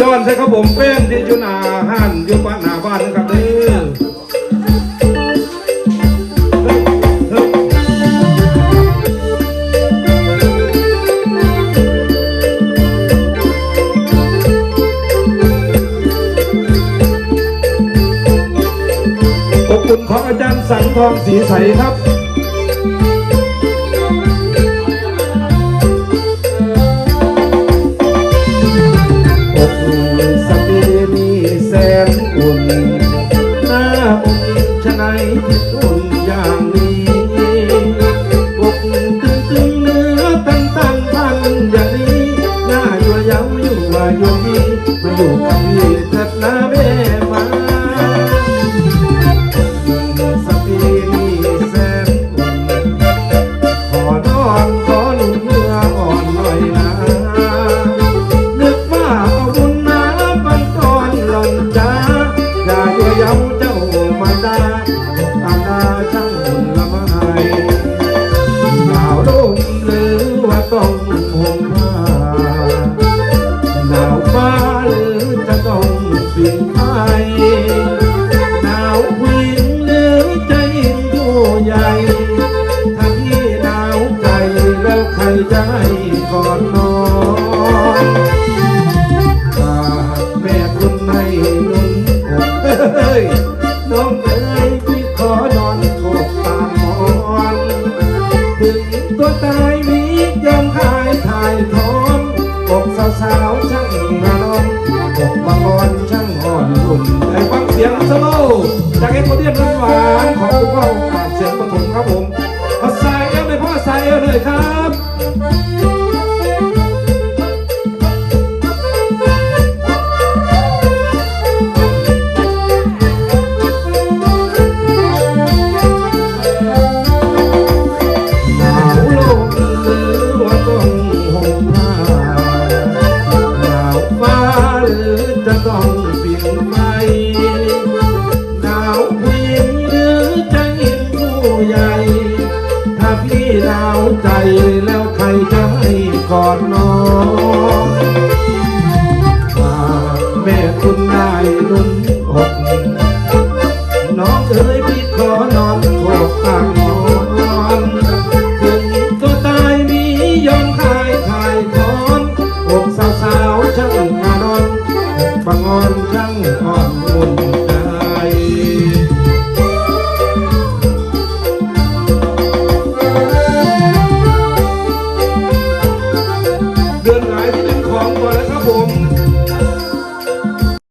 ย้อนใช่ครับผมเป้นที่อยู่หน้าห้านอยู่บ้านหน้าบ้านนะครับเด้อเฮ้ยเฮ้ยอบอุ่นของอาจารย์สังทองสีใสครับ หน้าอยู่ยาวอยู่ว่าอยู่นี่มาอยู่กับพี่เถิดนะแม่ ใจก่อนนอนฝากแม่คุณไม่นุ่นอกเอ้ยน้องเอ๋ยพี่ขอนอนกตามหมอนถึงตัวตายมียอมขายถ่ายทอนอกสาวๆช่างนอนอกบางอ่อนช่างอ่อนอุ่นไอ้ฟังเสียงสโลจากไอ้คนเดียนหวานของคุณพ่ออาเสียงปฐมครับผม กอดน้องฝากแม่คุณได้นุ่นอกน้องเอ๋ยพี่ขอนอนโคกตางนอนถึงตัวตายมียอมขายขายทอนอกสาวสาวๆช่างมานอนบางอ่อนช่างอ่อนอุ่น